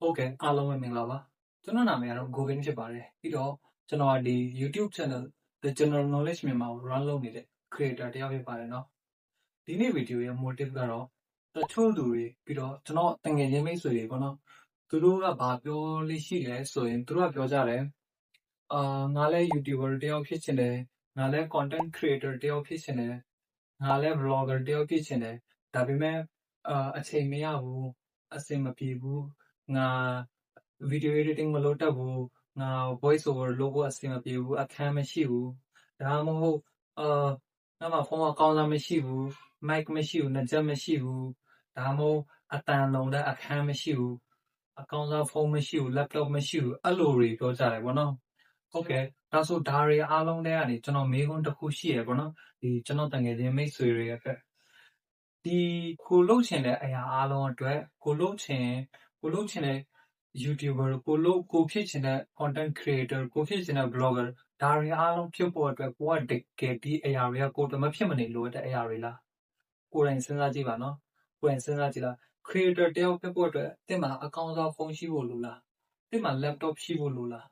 ဟုတ်ကဲ့အားလုံးပဲမင်္ဂလာပါကျွန်တော်နာမည်ကတော့ Govin ဖြစ်ပါတယ်ပြီးတော့ကျွန်တော်ကဒီ YouTube channel The General Knowledge မြန်မာကို run လုပ်နေတဲ့ creator တယောက်ဖြစ်ပါတယ်เนาะဒီနေ့ဗီဒီယိုရဲ့ motive ကတော့တချို့လူတွေပြီးတော့ကျွန်တော်တငယ်ချင်းမိတ်ဆွေတွေပေါ့နော်သူတို့ကဘာပြောလေးရှိလဲဆိုရင်သူတို့ကပြောကြတယ်အာငါလည်း YouTuber တယောက်ဖြစ်ချင်တယ်ငါလည်း content creator တယောက်ဖြစ်ချင်တယ်ငါလည်း vlogger တယောက်ဖြစ်ချင်တယ်ဒါပေမဲ့အာအချိန်မရဘူးအဆင်မပြေဘူး ငါ video editing မလုပ်တတ်ဘူးငါ voice over လုပ်ဖို့အဆင်မပြေဘူးအခန်းမရှိဘူးဒါမှမဟုတ်အာငါမှာဖုန်းအကောင့်လည်းမရှိဘူး mic မရှိဘူးနှာချက်မရှိဘူးဒါမှမဟုတ်အတန်လုံးတဲ့အခန်းမရှိဘူးအကောင့်စားဖုန်းမရှိဘူး laptop မရှိဘူးအဲ့လိုတွေပြောကြတယ်ပေါ့နော်ဟုတ်ကဲ့ဒါဆိုဒါတွေအားလုံးထဲကနေကျွန်တော်မေးခွန်းတစ်ခုရှိရပေါ့နော်ဒီကျွန်တော်တငယ်ချင်းမိတ်ဆွေတွေရဲ့အတွက်ဒီကိုလုပ်ချင်တဲ့အရာအားလုံးအတွက်ကိုလုပ်ချင် ကိုလုပ်ချင်တဲ့ YouTuber ကိုလုပ်ကိုဖြစ်ချင်တဲ့ content creator ကိုဖြစ်ချင်တဲ့ blogger ဒါတွေအားလုံးဖြစ်ပေါ်အတွက်ကိုကတကယ်ဒီအရာတွေကကိုတမဖြစ်မနေလိုတဲ့အရာတွေလားကိုယ်တိုင်စဉ်းစားကြည့်ပါနော်ကိုယ်တိုင်စဉ်းစားကြည့်လား creator တယောက်ဖြစ်ဖို့အတွက်အစ်မအကောင့်ဆောင်ဖုန်းရှိဖို့လိုလားအစ်မ laptop ရှိဖို့လိုလား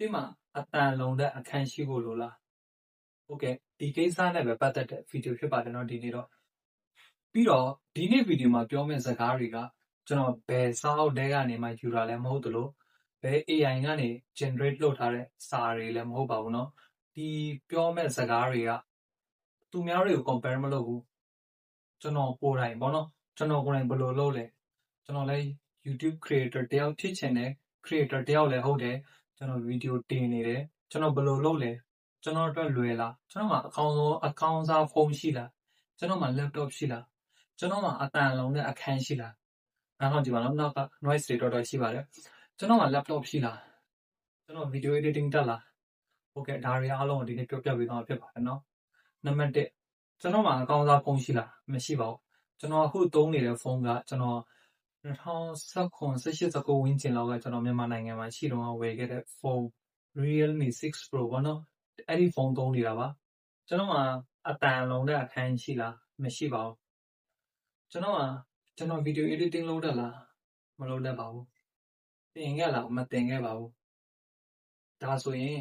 အစ်မအတန်လုံးတဲ့အခန်းရှိဖို့လိုလားဟုတ်ကဲ့ဒီကိစ္စနဲ့ပဲပတ်သက်တဲ့ဗီဒီယိုဖြစ်ပါတယ်နော်ဒီနေ့တော့ပြီးတော့ဒီနေ့ဗီဒီယိုမှာပြောမယ့်စကားတွေက ကျွန်တော်ဘယ်စာအုပ်ထဲကနေမှယူတာလည်းမဟုတ်သလိုဘယ် AI ကနေ generate လုပ်ထားတဲ့စာတွေလည်းမဟုတ်ပါဘူးเนาะဒီပြောမယ့်စကားတွေကသူများတွေကို compare မလုပ်ဘူးကျွန်တော်ကိုယ်တိုင်ပေါ့နော်ကျွန်တော်ကိုယ်တိုင်ဘယ်လိုလုပ်လဲကျွန်တော်လည်း YouTube creator တယောက်ဖြစ်ချင်တယ် creator တယောက်လည်းဟုတ်တယ်ကျွန်တော် video တင်နေတယ်ကျွန်တော်ဘယ်လိုလုပ်လဲကျွန်တော်အတွက်လွယ်လားကျွန်တော်မှာအကောင်းဆုံးအကောင်းစားဖုန်းရှိလားကျွန်တော်မှာ laptop ရှိလားကျွန်တော်မှာအတန်လုံးတဲ့အခန်းရှိလား နားထောင်ကြည့်ပါနော်နောက်က noise တွေတော်တော်ရှိပါတယ်ကျွန်တော်မှာ laptop ရှိလားကျွန်တော် video editing တက်လားဟုတ်ကဲ့ဒါတွေအားလုံးကိုဒီနေ့ပြောပြပေးသွားမှာဖြစ်ပါတယ်နော်နံပါတ်1ကျွန်တော်မှာအကောင်းစားဖုန်းရှိလားမရှိပါဘူးကျွန်တော်အခုသုံးနေတဲ့ဖုန်းကကျွန်တော်2019 18 19ဝန်းကျင်လောက်ကကျွန်တော်မြန်မာနိုင်ငံမှာရှိတော့ဝယ်ခဲ့တဲ့ဖုန်း Realme 6 Pro ပေါ့နော်အဲ့ဒီဖုန်းသုံးနေတာပါကျွန်တော်မှာအတန်လုံးတဲ့အခန်းရှိလားမရှိပါဘူးကျွန်တော်က ကျွန်တော် video editing လုပ်တတ်လားမလုပ်တတ်ပါဘူးတင်ခဲ့လားမတင်ခဲ့ပါဘူးဒါဆိုရင်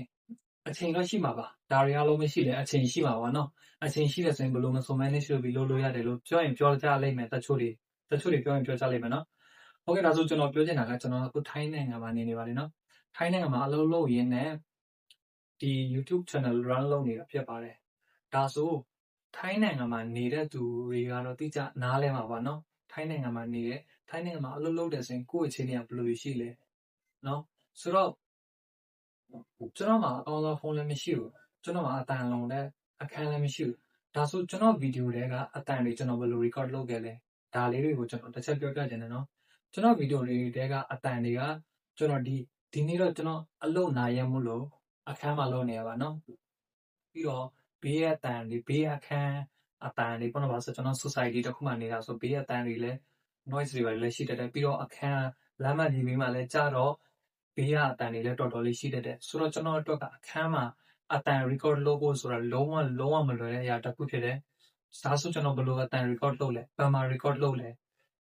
အချိန်တော့ရှိမှာပါဒါတွေအားလုံးမရှိလဲအချိန်ရှိမှာပါเนาะအချိန်ရှိတဲ့ဆိုရင်ဘယ်လိုမဆို manage လုပ်ပြီးလုပ်လို့ရတယ်လို့ပြောရင်ပြောကြလိမ့်မယ်တချို့တွေတချို့တွေပြောရင်ပြောကြလိမ့်မယ်เนาะဟုတ်ကဲ့ဒါဆိုကျွန်တော်ပြောချင်တာကကျွန်တော်အခုထိုင်းနိုင်ငံမှာနေနေပါတယ်เนาะထိုင်းနိုင်ငံမှာအလုပ်လုပ်ရင်းနဲ့ဒီ YouTube channel run လုပ်နေတာဖြစ်ပါတယ်ဒါဆိုထိုင်းနိုင်ငံမှာနေတဲ့သူတွေကတော့တိကျနားလဲမှာပါเนาะ ထိုင်းနိုင်ငံမှာနေတယ်ထိုင်းနိုင်ငံမှာအလုပ်လုပ်တယ်ဆိုရင်ကိုယ့်အခြေအနေကဘယ်လိုရှိလဲနော်ဆိုတော့ကျွန်တော်မှာအကောင်းဆုံးဖုန်းလည်းမရှိဘူးကျွန်တော်မှာအတန်လုံးနဲ့အခန်းလည်းမရှိဘူးဒါဆိုကျွန်တော်ဗီဒီယိုတွေကအတန်တွေကျွန်တော်ဘယ်လို record လုပ်ခဲ့လဲဒါလေးတွေကိုကျွန်တော်တစ်ချက်ပြောပြချင်တယ်နော်ကျွန်တော်ဗီဒီယိုတွေကအတန်တွေကကျွန်တော်ဒီဒီနေ့တော့ကျွန်တော်အလုပ်နာရမှုလို့အခန်းမှာလုပ်နေရပါနော်ပြီးတော့ဘေးရအတန်တွေဘေးအခန်း အတန်တွေပေါ့နော်ပါဆိုကျွန်တော် society တစ်ခုမှနေတာဆိုဘေးအတန်တွေလည်း noise တွေပါလည်းရှိတတ်တယ်ပြီးတော့အခန်းလမ်းမကြီးဘေးမှာလည်းကြတော့ဘေးကအတန်တွေလည်းတော်တော်လေးရှိတတ်တယ်ဆိုတော့ကျွန်တော်အတွက်ကအခန်းမှာအတန် record လုပ်ဖို့ဆိုတာလုံးဝလုံးဝမလွယ်တဲ့အရာတစ်ခုဖြစ်တယ်ဒါဆိုကျွန်တော်ဘယ်လိုအတန် record လုပ်လဲဘယ်မှာ record လုပ်လဲ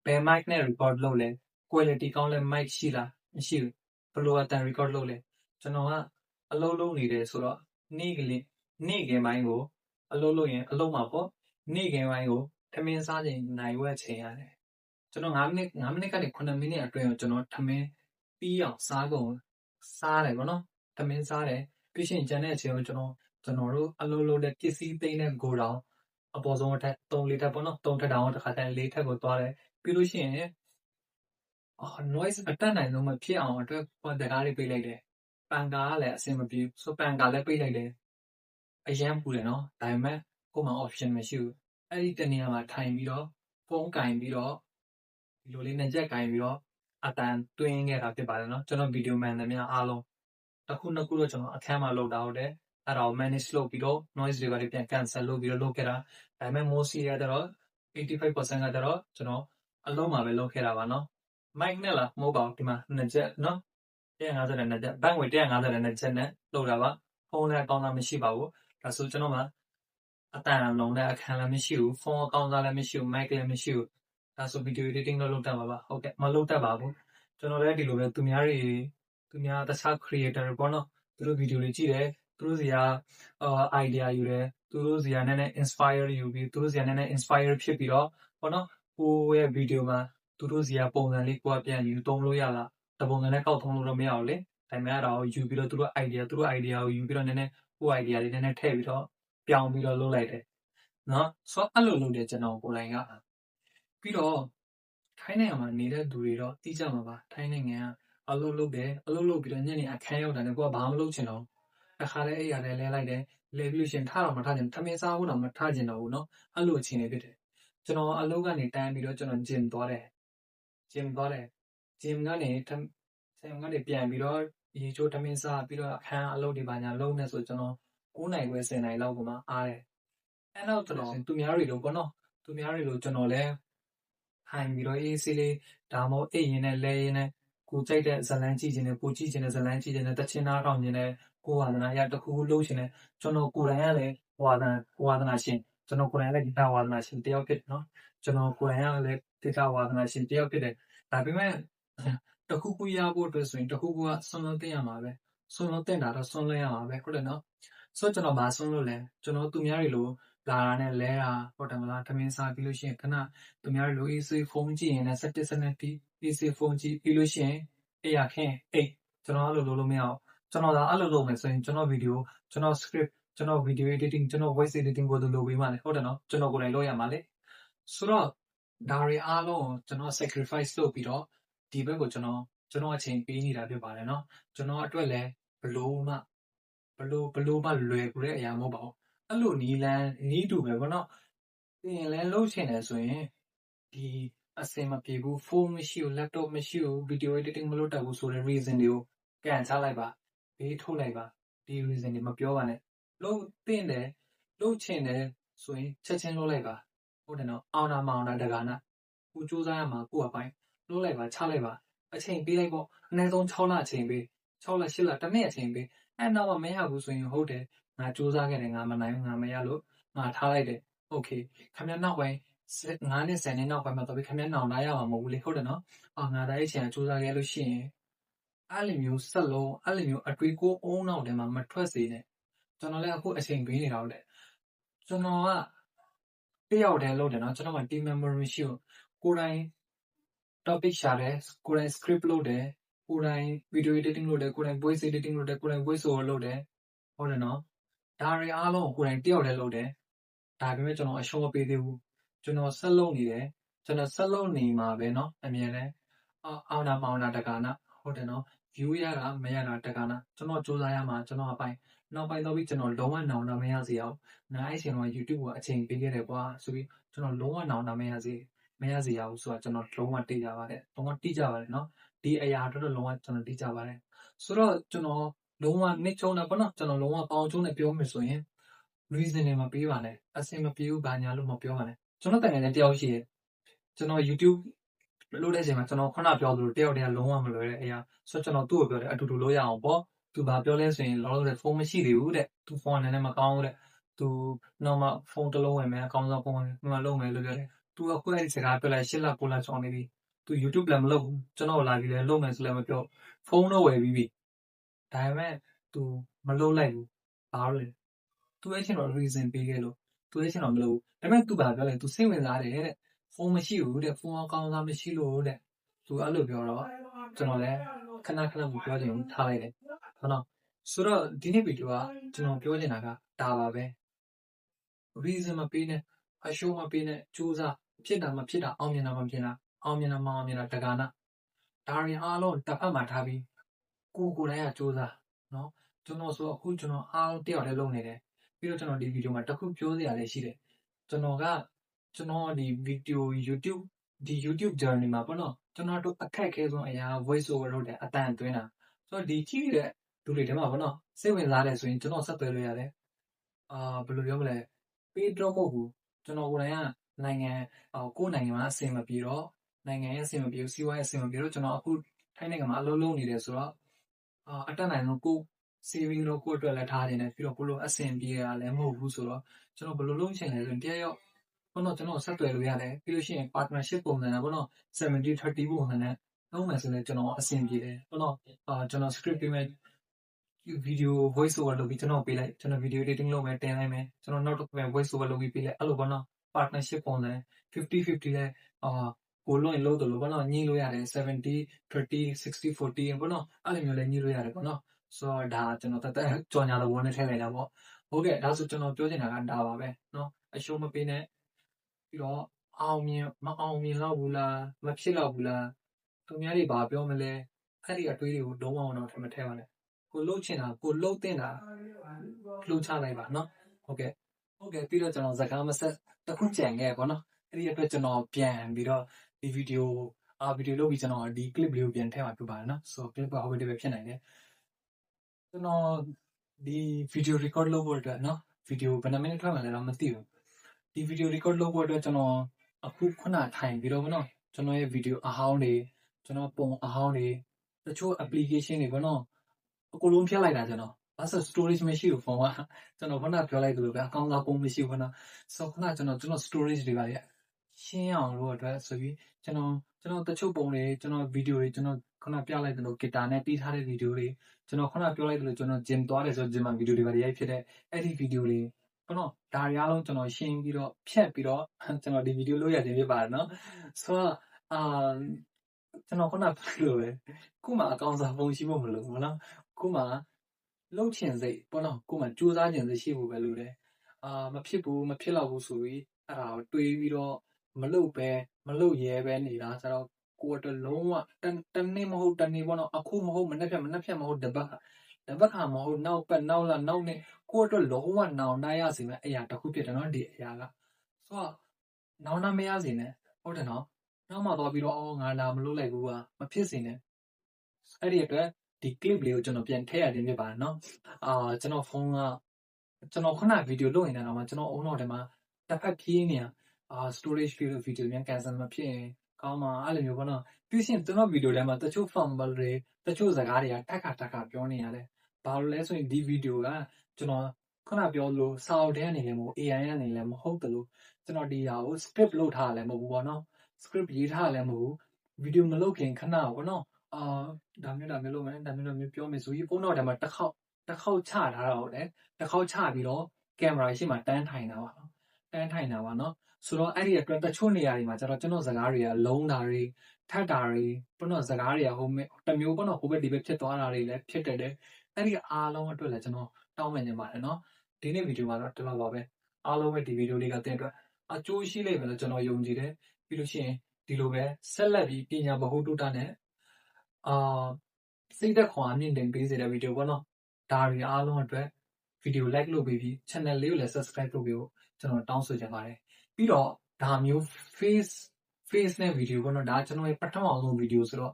ဘယ် mic နဲ့ record လုပ်လဲ quality ကောင်းလဲ mic ရှိလားမရှိဘူးဘယ်လိုအတန် record လုပ်လဲကျွန်တော်ကအလုပ်လုပ်နေတယ်ဆိုတော့နေ့ကလေးနေ့ကပိုင်းကိုအလုပ်လုပ်ရင်အလုပ်မှာပေါ့ နေ့ကပိုင်းကိုထမင်းစားချိန်နိုင်ဝက်ချိန်ရတယ်ကျွန်တော်9မိနစ်9မိနစ်ကနေ9မိနစ်အတွင်းကိုကျွန်တော်ထမင်းပြီးအောင်စားကုန်စားတယ်ဗောနော်ထမင်းစားတယ်ပြီးရှင်ကျန်တဲ့အချိန်ကိုကျွန်တော်ကျွန်တော်တို့အလုပ်လုပ်တဲ့ပစ္စည်းသိမ်းတဲ့ဂိုတောင်အပေါ်ဆုံးအထက်3လီတာပေါ့နော်3ထက်တောင်တစ်ခါတည်း4ထက်ကိုသွားတယ်ပြီးလို့ရှိရင်အော် noise အတက်နိုင်ဆုံးမဖြစ်အောင်အတွက်ပေါ်တကားလေးပေးလိုက်တယ်ပန်ကာကလည်းအဆင်မပြေဆိုပန်ကာလည်းပေးလိုက်တယ်အရန်ပူတယ်နော်ဒါပေမဲ့ကိုယ်မှာ option မရှိဘူး အဲ့ဒီတနေရာမှာထိုင်ပြီးတော့ဖုန်းကင်ပြီးတော့ဒီလိုလေးနဲ့ကြက်ကင်ပြီးတော့အတန်တွင်းခဲ့တာဖြစ်ပါတယ်နော်ကျွန်တော်ဗီဒီယိုမှန်သမျှအားလုံးတစ်ခုနှစ်ခုတော့ကျွန်တော်အခန်းမှာလုပ်တာဟုတ်တယ်အဲ့ဒါကို manage လုပ်ပြီးတော့ noise တွေပါလေးပြန် cancel လုပ်ပြီးတော့လုပ်ခဲ့တာဒါပေမဲ့ mostly ရတော့85%ကတော့ကျွန်တော်အလုံးမှာပဲလုပ်ခဲ့တာပါနော် mic နဲ့လားမဟုတ်ပါဘူးဒီမှာနှစ်ချက်နော်150နဲ့နှစ်ချက်ဘန့်ဝေ150နဲ့နှစ်ချက်နဲ့လုပ်တာပါဖုန်းလည်းအကောင်းသားမရှိပါဘူးဒါဆိုကျွန်တော်မှာ အတန်လုံးတဲ့အခန်းလည်းမရှိဘူးဖုန်းအကောင်းသားလည်းမရှိဘူး mic လည်းမရှိဘူးဒါဆို video editing လုပ်လုပ်တတ်ပါပါဟုတ်ကဲ့မလုပ်တတ်ပါဘူးကျွန်တော်လည်းဒီလိုပဲသူများတွေသူများတခြား creator တွေပေါ့နော်သူတို့ဗီဒီယိုတွေကြည့်တယ်သူတို့စီကအာ idea ယူတယ်သူတို့စီကနည်းနည်း inspire ယူပြီးသူတို့စီကနည်းနည်း inspire ဖြစ်ပြီးတော့ပေါ့နော်ကိုယ့်ရဲ့ဗီဒီယိုမှာသူတို့စီကပုံစံလေးကိုယ်ကပြန်ယူသုံးလို့ရလားတပုံစံနဲ့ကောက်သုံးလို့တော့မရဘူးလေဒါပေမဲ့အဲ့ဒါကိုယူပြီးတော့သူတို့ idea သူတို့ idea ကိုယူပြီးတော့နည်းနည်းကိုယ့် idea လေးနည်းနည်းထည့်ပြီးတော့ ပြောင်းပြီးတော့လုပ်လိုက်တယ်နော်ဆိုတော့အဲ့လိုလုပ်တယ်ကျွန်တော်ကိုယ်တိုင်ကပြီးတော့ထိုင်းနိုင်ငံမှာနေတဲ့သူတွေတော့သိကြမှာပါထိုင်းနိုင်ငံကအလုပ်လုပ်တယ်အလုပ်လုပ်ပြီးတော့ညနေအခန်းရောက်တာလည်းကိုကဘာမှမလုပ်ချင်တော့အခါလဲအဲ့ရတယ်လဲလိုက်တယ်လဲပြီးလို့ရှင်ထားတော့မထားချင်ထမင်းစားဖို့တော့မထားချင်တော့ဘူးနော်အဲ့လိုအခြေအနေဖြစ်တယ်ကျွန်တော်အလုပ်ကနေတန်းပြီးတော့ကျွန်တော်ဂျင်သွားတယ်ဂျင်သွားတယ်ဂျင်ကနေဆယ်ကနေပြန်ပြီးတော့ရေချိုးထမင်းစားပြီးတော့အခန်းအလုပ်တွေပါညာလုံးနေဆိုကျွန်တော် 9နိုင်ခွဲ10နိုင်လောက်ကိုမှအားတယ်အဲ့တော့ကျွန်တော်သူများတွေလို့ပေါ့နော်သူများတွေလို့ကျွန်တော်လည်းဟိုင်ပြီးတော့အေးဆေးလေးဒါမှမဟုတ်အိတ်ရင်နဲ့လဲရင်နဲ့ကိုကြိုက်တဲ့ဇလန်းကြည့်ခြင်းနဲ့ကိုကြည့်ခြင်းနဲ့ဇလန်းကြည့်ခြင်းနဲ့တချင်းသားတောင်းခြင်းနဲ့ကိုဝါဒနာရတခုခုလုပ်ခြင်းနဲ့ကျွန်တော်ကိုယ်တိုင်ကလည်းဝါဒနာဝါဒနာရှင်ကျွန်တော်ကိုယ်တိုင်လည်းဒီတာဝါဒနာရှင်တယောက်ဖြစ်နော်ကျွန်တော်ကိုယ်တိုင်ကလည်းဒီတာဝါဒနာရှင်တယောက်ဖြစ်တယ်ဒါပေမဲ့တခုခုရဖို့အတွက်ဆိုရင်တခုခုကဆွမ်းလို့တင်ရမှာပဲဆွမ်းလို့တင်တာတော့ဆွမ်းလို့ရမှာပဲဟုတ်တယ်နော် ဆိုတော့ကျွန်တော်မဆွမ်းလို့လဲကျွန်တော်သူများတွေလို့လာတာနဲ့လဲတာဟုတ်တယ်မလားထမင်းစားပြီးလို့ရှိရင်ခဏသူများတွေလို AC ဖုန်းကြည့်ရင်လည်း17စနစ်ပြီး AC ဖုန်းကြည့်ပြီးလို့ရှိရင်အေးရခင်အေးကျွန်တော်အဲ့လိုလုပ်လို့မရအောင်ကျွန်တော်ဒါအဲ့လိုလုပ်မယ်ဆိုရင်ကျွန်တော်ဗီဒီယိုကျွန်တော် script ကျွန်တော် video editing ကျွန်တော် voice editing ကိုလုပ်ပေးမှလေဟုတ်တယ်နော်ကျွန်တော်ကိုယ်တိုင်လုပ်ရမှာလေဆိုတော့ဒါတွေအားလုံးကျွန်တော် sacrifice လုပ်ပြီးတော့ဒီဘက်ကိုကျွန်တော်ကျွန်တော်အချိန်ပေးနေတာဖြစ်ပါတယ်နော်ကျွန်တော်အတွက်လည်းဘလို့မှ ဘလို့ဘလို့မှလွယ်ကူတဲ့အရာမဟုတ်ပါဘူးအဲ့လိုနီလန်းနီးတူပဲပေါ့နော်သင်လည်းလုပ်ချင်တယ်ဆိုရင်ဒီအစင်မပြေဘူးဖုန်းမရှိဘူး laptop မရှိဘူး video editing မလုပ်တတ်ဘူးဆိုတဲ့ reason တွေကိုကန်ချလိုက်ပါဘေးထုတ်လိုက်ပါဒီ reason တွေမပြောပါနဲ့လုံးတင်တယ်လုံးချင်တယ်ဆိုရင်ချက်ချင်းလုပ်လိုက်ပါဟုတ်တယ်နော်အောင်နာမအောင်နာတက္ကနာကိုစူးစမ်းရမှာကိုယ့်အပိုင်းလုပ်လိုက်ပါချလိုက်ပါအချိန်ပေးလိုက်ပေါ့အနည်းဆုံး6လအချိန်ပေး6လ8လတစ်နှစ်အချိန်ပေး အဲ့နောက်မှမရဘူးဆိုရင်ဟုတ်တယ်ငါစူးစမ်းခဲ့တယ်ငါမနိုင်ဘူးငါမရလို့ငါထားလိုက်တယ်โอเคခင်ဗျားနောက်ပိုင်း9နှစ်10နှစ်နောက်ပိုင်းမှာတော့ခင်ဗျားနောင်လာရမှာမဟုတ်ဘူးလေဟုတ်တယ်နော်အော်ငါတိုင်းအချိန်စူးစမ်းခဲ့လို့ရှိရင်အဲ့လိုမျိုးဆက်လုံးအဲ့လိုမျိုးအတွေးကိုအုံနောက်ထဲမှာမထွက်စေနဲ့ကျွန်တော်လည်းအခုအချိန်ပေးနေတာဟုတ်တယ်ကျွန်တော်ကတယောက်တည်းလုပ်တယ်နော်ကျွန်တော်က team member ရှိကိုကိုယ်တိုင် topic ရှာတယ်ကိုယ်တိုင် script လုပ်တယ် ကိုယ်တိုင် video editing လုပ်တယ်ကိုယ်တိုင် voice editing လုပ်တယ်ကိုယ်တိုင် voice over လုပ်တယ်ဟုတ်တယ်နော်ဒါတွေအားလုံးကိုယ်တိုင်တယောက်တည်းလုပ်တယ်ဒါပေမဲ့ကျွန်တော်အရှုံးမပေးသေးဘူးကျွန်တော်ဆက်လုပ်နေတယ်ကျွန်တော်ဆက်လုပ်နေမှာပဲเนาะအမြဲတမ်းအောင်နာမောင်နာတက္ကနာဟုတ်တယ်နော် view ရတာမရတာတက္ကနာကျွန်တော်စူးစမ်းရမှာကျွန်တော်အပိုင်းနောက်ပိုင်းတော့ပြီးကျွန်တော်လုံးဝနောင်တာမရစေအောင်နားအဲ့ချိန်တော့ YouTube ကိုအချိန်ပေးခဲ့တယ်ကွာဆိုပြီးကျွန်တော်လုံးဝနောင်တာမရစေမရစေရဘူးဆိုတာကျွန်တော်လုံးဝတိကြပါတယ်လုံးဝတိကြပါတယ်နော် ဒီအရာတော့လုံးဝကျွန်တော်တိကြပါတယ်ဆိုတော့ကျွန်တော်လုံးဝနှစ်ချုံတာပေါ့နော်ကျွန်တော်လုံးဝပေါင်းချုံနဲ့ပြောမယ်ဆိုရင် reason တွေမပေးပါနဲ့အစင်မပြေဘူးဘာညာလို့မပြောပါနဲ့ကျွန်တော်တကယ်လည်းတယောက်ရှိရဲ့ကျွန်တော် YouTube လို့တဲ့အချိန်မှာကျွန်တော်ခုနပြောသလိုတယောက်တည်းကလုံးဝမလွယ်တဲ့အရာဆိုတော့ကျွန်တော်သူ့ကိုပြောတယ်အတူတူလို့ရအောင်ပေါ့သူဘာပြောလဲဆိုရင်လောလောဆယ်ဖုန်းမရှိသေးဘူးတဲ့သူဖုန်းကလည်းမကောင်းဘူးတဲ့သူနောက်မှဖုန်းတစ်လုံးဝင်မယ်အကောင်းဆုံးဖုန်းမှလုံးမယ်လို့ပြောတယ်သူကခုအဲ့ဒီစကားပြောလိုက်ရှစ်လ9လချောင်းနေပြီ သူ YouTube လည်းမလုပ်ဘူးကျွန်တော်လာပြီးလည်းလုပ်မယ်ဆိုလည်းမပြောဖုန်းတော့ဝယ်ပြီးပြီဒါပေမဲ့သူမလုပ်လိုက်ဘူးဘာလို့လဲသူအဲ့ချင်းတော့ reason ပေးခဲ့လို့သူအဲ့ချင်းတော့မလုပ်ဘူးဒါပေမဲ့သူဘာပြောလဲသူစိတ်ဝင်စားတယ်တဲ့ဖုန်းမရှိဘူးတဲ့ဖုန်းအကောင်းစားမရှိလို့တဲ့သူအဲ့လိုပြောတော့ကျွန်တော်လည်းခဏခဏမပြောချင်ဘူးထားလိုက်တယ်ဟုတ်တော့ဆိုတော့ဒီနေ့ဗီဒီယိုကကျွန်တော်ပြောချင်တာကဒါပါပဲ reason မပေးနဲ့အရှုံးမပေးနဲ့စူးစမ်းဖြစ်တာမဖြစ်တာအောင်မြင်တာမဖြစ်တာ အောင်မြင်တာမအောင်မြင်တာတက္ကနာဒါရီအားလုံးတစ်ဖက်မှာထားပြီးကိုကိုယ်တိုင်ကစူးစမ်းနော်ကျွန်တော်ဆိုအခုကျွန်တော်အားလုံးတယောက်တည်းလုပ်နေတယ်ပြီးတော့ကျွန်တော်ဒီဗီဒီယိုမှာတစ်ခုပြောစရာလည်းရှိတယ်ကျွန်တော်ကကျွန်တော်ဒီဗီဒီယို YouTube ဒီ YouTube journey မှာပေါ့နော်ကျွန်တော်တို့အခက်အခဲဆုံးအရာ voice over လုပ်တယ်အတန်အတွင်းတာဆိုတော့ဒီကြည့်တဲ့လူတွေထဲမှာပေါ့နော်စိတ်ဝင်စားတယ်ဆိုရင်ကျွန်တော်ဆက်သွယ်လို့ရတယ်အာဘယ်လိုပြောမလဲပေးတော့မဟုတ်ဘူးကျွန်တော်ကိုယ်တိုင်ကနိုင်ငံကိုယ်နိုင်ငံမှာအဆင်မပြေတော့ နိုင်ငံရဲ့အဆင်မပြေစီးပွားရေးအဆင်မပြေတော့ကျွန်တော်အခုထိုင်းနိုင်ငံမှာအလုပ်လုပ်နေတယ်ဆိုတော့အာအတက်နိုင်ဆုံးကို saving လို့ကိုယ့်အတွက်လည်းထားနေတယ်ပြီးတော့ကိုလိုအဆင်ပြေရလည်းမဟုတ်ဘူးဆိုတော့ကျွန်တော်ဘယ်လိုလုပ်ချင်လဲဆိုရင်တရားရောက်ဘောနော်ကျွန်တော်ဆက်သွယ်လို့ရတယ်ပြီးလို့ရှိရင် partnership ပုံစံနဲ့ဘောနော်70 30ပုံစံနဲ့လုံးမယ်ဆိုရင်ကျွန်တော်အဆင်ပြေတယ်ပေါ့နော်အာကျွန်တော် script ပေးမယ် video voice over လုပ်ပြီးကျွန်တော်ပေးလိုက်ကျွန်တော် video editing လုပ်မယ်တင်လိုက်မယ်ကျွန်တော်နောက်တစ်ခုပဲ voice over လုပ်ပြီးပေးလိုက်အဲ့လိုပေါ့နော် partnership ပုံစံ50 50လဲအာ ကိုလွင့်လို့တလို့ပေါ့နော်ညှိလို့ရတယ်70 30 60 40ပေါ့နော်အဲ့လိုမျိုးလည်းညှိလို့ရတယ်ပေါ့နော်ဆိုတော့ဒါကျွန်တော်တသက်ကြော်ညာသဘောနဲ့ထည့်လိုက်တာပေါ့ဟုတ်ကဲ့ဒါဆိုကျွန်တော်ပြောချင်တာကဒါပါပဲနော်အရှုံးမပေးနဲ့ပြီးတော့အောင်မြင်မအောင်မြင်တော့ဘူးလားမဖြစ်တော့ဘူးလားသူများတွေဘာပြောမလဲအဲ့ဒီအတွေးတွေကိုလုံးဝတော့ထမထဲပါနဲ့ကိုလှုပ်ချင်တာကိုလှုပ်တင်တာလှုပ်ချလိုက်ပါနော်ဟုတ်ကဲ့ဟုတ်ကဲ့ပြီးတော့ကျွန်တော်စကားမဆက်တခုကြံခဲ့ပေါ့နော်အဲ့ဒီအတွက်ကျွန်တော်ပြန်ပြီးတော့ ဒီဗီဒီယိုအာဗီဒီယိုလုပ်ပြီးကျွန်တော်ဒီ clip လေးကိုပြန်ထည့်မှာပြပါတယ်နော်ဆိုတော့ clip ကဟိုဘက်ဒီဘက်ဖြစ်နိုင်တယ်ကျွန်တော်ဒီ video record လုပ်ဖို့အတွက်နော် video ဘယ်နှမိနစ်ထွက်မှလဲတော့မသိဘူးဒီ video record လုပ်ဖို့အတွက်ကျွန်တော်အခုခုနထိုင်ပြီးတော့ဗောနော်ကျွန်တော်ရဲ့ video အဟောင်းတွေကျွန်တော်ပုံအဟောင်းတွေတချို့ application တွေဗောနော်အကုန်လုံးဖျက်လိုက်တာကျွန်တော်ဘာလို့ storage မရှိဘူးဖုန်းကကျွန်တော်ခုနပြောလိုက်သလိုပဲအကောင့်သာပုံမရှိဘူးခဏဆိုခုနကျွန်တော်ကျွန်တော် storage တွေပါလေ ရှင်းအောင်လို့အတွက်ဆိုပြီးကျွန်တော်ကျွန်တော်တချို့ပုံတွေကျွန်တော်ဗီဒီယိုတွေကျွန်တော်ခုနပြလိုက်သလိုဂီတာနဲ့တီးထားတဲ့ဗီဒီယိုတွေကျွန်တော်ခုနပြောလိုက်သလိုကျွန်တော် gym သွားတယ်ဆို gym မှာဗီဒီယိုတွေပါရိုက်ဖြစ်တဲ့အဲ့ဒီဗီဒီယိုတွေဘောနော်ဒါတွေအားလုံးကျွန်တော်ရှင်းပြီးတော့ဖြတ်ပြီးတော့ကျွန်တော်ဒီဗီဒီယိုလုပ်ရခြင်းဖြစ်ပါတယ်နော်ဆိုတော့အာကျွန်တော်ခုနပြောလို့ပဲခုမှအကောင့်စာပုံရှိဖို့မလိုဘူးနော်ခုမှလှုပ်ချင်စိတ်ပေါ့နော်ခုမှစူးစမ်းချင်စိတ်ရှိဖို့ပဲလိုတယ်အာမဖြစ်ဘူးမဖြစ်တော့ဘူးဆိုပြီးအဲ့ဒါကိုတွေးပြီးတော့ မလုပ်ပဲမလုပ်ရဲပဲနေတာဆိုတော့ကိုယ်အတွက်လုံးဝတတနေ့မဟုတ်တနေ့ပေါ့နော်အခုမဟုတ်မနေ့ဖြတ်မနေ့ဖြတ်မဟုတ်တပတ်တပတ်ခါမဟုတ်နောက်ပတ်နောက်လာနောက်နေ့ကိုယ့်အတွက်လုံးဝနောင်တရစေမယ့်အရာတစ်ခုဖြစ်တယ်နော်ဒီအရာကဆိုတော့နောင်တမရစေနဲ့ဟုတ်တယ်နော်နောက်မှသွားပြီးတော့အော်ငါလာမလုပ်လိုက်ဘူးကွာမဖြစ်စေနဲ့အဲ့ဒီအတွက်ဒီ clip လေးကိုကျွန်တော်ပြန်ထည့်ရတယ်ဖြစ်ပါတယ်နော်အာကျွန်တော်ဖုန်းကကျွန်တော်ခုနဗီဒီယိုလုပ်နေတာတော့မှကျွန်တော်အုံတော်ထဲမှာတစ်ဖက်ပြေးနေတာ အာ storage ပြေးလို့ဗီဒီယိုမြန် cancel မဖြစ်ရင်ကောင်းမှာအဲ့လိုမျိုးပေါ့နော်ပြီးရှင်ကျွန်တော်ဗီဒီယိုထဲမှာတချို့ fumble တွေတချို့စကားတွေကတက်ခါတက်ခါပြောနေရတယ်ဘာလို့လဲဆိုရင်ဒီဗီဒီယိုကကျွန်တော်ခုနပြောလို့စာအုပ်ထဲကနေလည်းမဟုတ် AI ကနေလည်းမဟုတ်တယ်လို့ကျွန်တော်ဒီဟာကို script လုပ်ထားလည်းမဟုတ်ဘူးပေါ့နော် script ရေးထားလည်းမဟုတ်ဘူးဗီဒီယိုမလုပ်ခင်ခဏပေါ့နော်အာဒါမျိုးဒါမျိုးလုပ်မယ်ဒါမျိုးဒါမျိုးပြောမယ်ဆိုရင်ပုံတော့ထဲမှာတစ်ခေါက်တစ်ခေါက်ချထားတာဟုတ်တယ်တစ်ခေါက်ချပြီးတော့ကင်မရာရှိမှတန်းထိုင်တာပါနော် တန်းထိုင်တာပါနော်ဆိုတော့အဲ့ဒီအတွက်တချို့နေရာတွေမှာကျတော့ကျွန်တော်စကားတွေကလုံးတာတွေထပ်တာတွေပေါ့နော်စကားတွေကဟိုတမျိုးပေါ့နော်ဟိုဘက်ဒီဘက်ဖြစ်သွားတာတွေလည်းဖြစ်တယ်တဲ့အဲ့ဒီအားလုံးအတွက်လည်းကျွန်တော်တောင်းပန်နေပါတယ်နော်ဒီနေ့ဗီဒီယိုမှာတော့ဒီလောက်ပါပဲအားလုံးပဲဒီဗီဒီယိုလေးကတင်အတွက်အကျိုးရှိလိမ့်မယ်လို့ကျွန်တော်ယုံကြည်တယ်ပြီးလို့ရှိရင်ဒီလိုပဲဆက်လက်ပြီးပညာဗဟုသုတနဲ့အာစိတ်သက်ခွန်အားမြင့်တင်ပေးစေတဲ့ဗီဒီယိုပေါ့နော်ဒါတွေအားလုံးအတွက်ဗီဒီယို like လုပ်ပေးပြီး channel လေးကိုလည်း subscribe လုပ်ပေးဖို့ ကျွန်တော်တောင်းဆိုချင်ပါတယ်ပြီးတော့ဒါမျိုး face face နဲ့ video ပေါ့နော်ဒါကျွန်တော်ရဲ့ပထမဆုံး video ဆိုတော့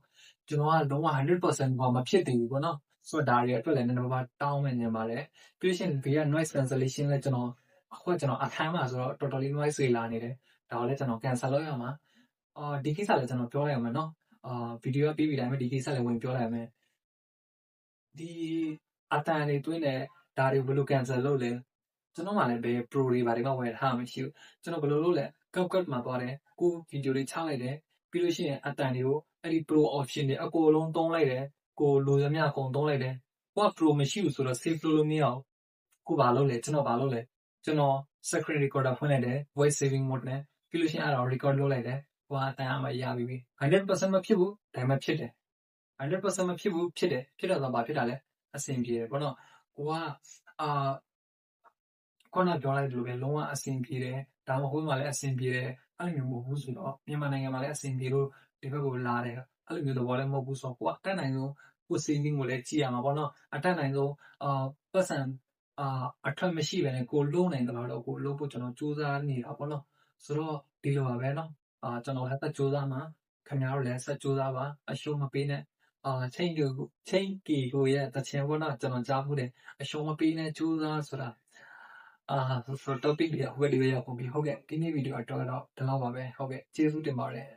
ကျွန်တော်ကလုံးဝ100%ဘာမဖြစ်သေးဘူးပေါ့နော်ဆိုတော့ဒါတွေအတွက်လည်းနည်းနည်းပါးတောင်းမှနေပါတယ်ပြီးရှင်ဘေးက noise cancellation လည်းကျွန်တော်အခုကျွန်တော်အခန်းမှာဆိုတော့ totally noise တွေလာနေတယ်ဒါကိုလည်းကျွန်တော် cancel လုပ်ရမှာအာဒီကိစ္စလည်းကျွန်တော်ပြောလိုက်ရမယ်နော်အာဗီဒီယိုကပြီးပြီတိုင်းမှာဒီကိစ္စလည်းဝင်ပြောလိုက်ရမယ်ဒီအတန်တွေတွင်းတဲ့ဒါတွေဘယ်လို cancel လုပ်လဲ ကျွန်တော်မှလည်းဘယ် pro တွေဘာတွေမှဝယ်ထားမှမရှိဘူးကျွန်တော်ဘယ်လိုလုပ်လဲ CapCut မှာသွားတယ်ကိုဗီဒီယိုလေးချလိုက်တယ်ပြီးလို့ရှိရင်အတန်တွေကိုအဲ့ဒီ pro option တွေအကုန်လုံးသုံးလိုက်တယ်ကိုလိုသမျှအကုန်သုံးလိုက်တယ်ကိုက pro မရှိဘူးဆိုတော့ save လုပ်လို့မရအောင်ကိုဘာလုပ်လဲကျွန်တော်ဘာလုပ်လဲကျွန်တော် screen recorder ဖွင့်လိုက်တယ် voice saving mode နဲ့ပြီးလို့ရှိရင်အဲ့ဒါ record လုပ်လိုက်တယ်ဟိုအတန်အမရပြီပြီ100%မဖြစ်ဘူးဒါမှဖြစ်တယ်100%မဖြစ်ဘူးဖြစ်တယ်ဖြစ်တော့ဘာဖြစ်တာလဲအဆင်ပြေတယ်ပေါ့နော်ကိုကအာ ခုနပြောလိုက်သလိုပဲလုံးဝအဆင်ပြေတယ်ဒါမှမဟုတ်မှလည်းအဆင်ပြေတယ်အဲ့လိုမျိုးမဟုတ်ဘူးဆိုတော့မြန်မာနိုင်ငံမှာလည်းအဆင်ပြေလို့ဒီဘက်ကိုလာတယ်အဲ့လိုမျိုးတော့ဘာလည်းမဟုတ်ဘူးဆိုတော့ကိုကအတက်နိုင်ဆုံးကို saving ကိုလည်းကြည့်ရမှာပေါ့နော်အတက်နိုင်ဆုံးအာပတ်စံအာအထက်မရှိဘဲနဲ့ကိုလုံးနိုင်တော့တော့ကိုလုံးဖို့ကျွန်တော်စူးစမ်းနေတာပေါ့နော်ဆိုတော့ဒီလိုပါပဲနော်အာကျွန်တော်လည်းသက်စူးစမ်းမှာခင်ဗျားတို့လည်းဆက်စူးစမ်းပါအရှုံးမပေးနဲ့အာချိန်ကိုချိန်ကီကိုရဲ့တချင်ဘောနော်ကျွန်တော်ကြားမှုတယ်အရှုံးမပေးနဲ့စူးစမ်းဆိုတာ အာဆိုတော့ topic တွေကဟိုဘက်ဒီဘက်ရောက်ကုန်ပြီဟုတ်ကဲ့ဒီနေ့ဗီဒီယိုတော့တော့ဒီလောက်ပါပဲဟုတ်ကဲ့ကျေးဇူးတင်ပါတယ်